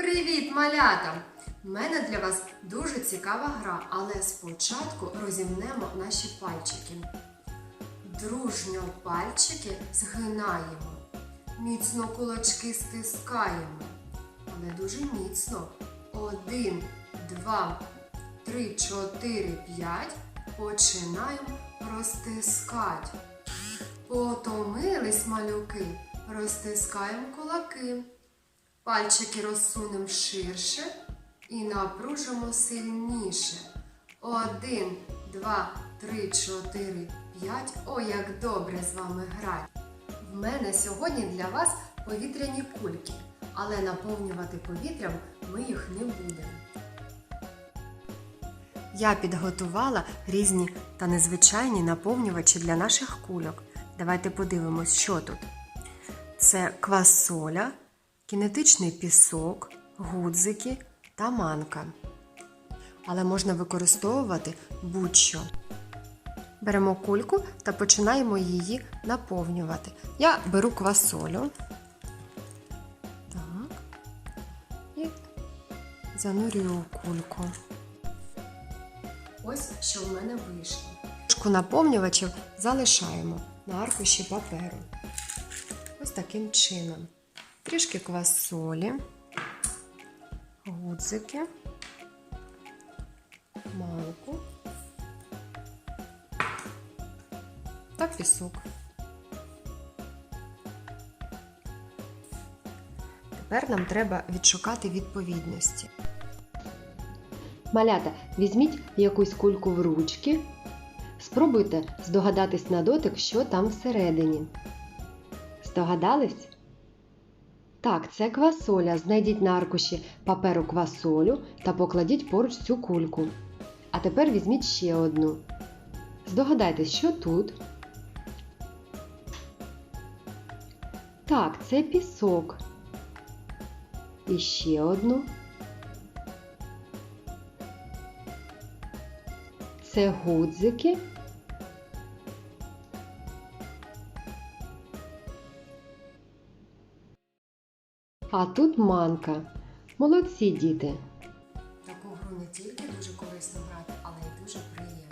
Привіт, малята! У мене для вас дуже цікава гра, але спочатку розімнемо наші пальчики. Дружньо пальчики згинаємо, міцно кулачки стискаємо, але дуже міцно. Один, два, три, чотири, п'ять. Починаємо розтискати. Потомились малюки, розтискаємо кулаки. Пальчики розсунемо ширше і напружимо сильніше. Один, два, три, чотири, п'ять. О, як добре з вами грати! В мене сьогодні для вас повітряні кульки, але наповнювати повітрям ми їх не будемо. Я підготувала різні та незвичайні наповнювачі для наших кульок. Давайте подивимось, що тут. Це квасоля, кінетичний пісок, гудзики та манка. Але можна використовувати будь-що. Беремо кульку та починаємо її наповнювати. Я беру квасолю. Так. І занурюю кульку. Ось що в мене вийшло. Трошку наповнювачів залишаємо на аркуші паперу. Ось таким чином. Трішки квасолі, гудзики, манку та пісок. Тепер нам треба відшукати відповідності. Малята, візьміть якусь кульку в ручки. Спробуйте здогадатись на дотик, що там всередині. Здогадались? Так, це квасоля. Знайдіть на аркуші паперу квасолю та покладіть поруч цю кульку. А тепер візьміть ще одну. Здогадайтесь, що тут. Так, це пісок. І ще одну. Це гудзики. А тут манка. Молодці діти. Таку гру не тільки дуже корисно грати, але й дуже приємно.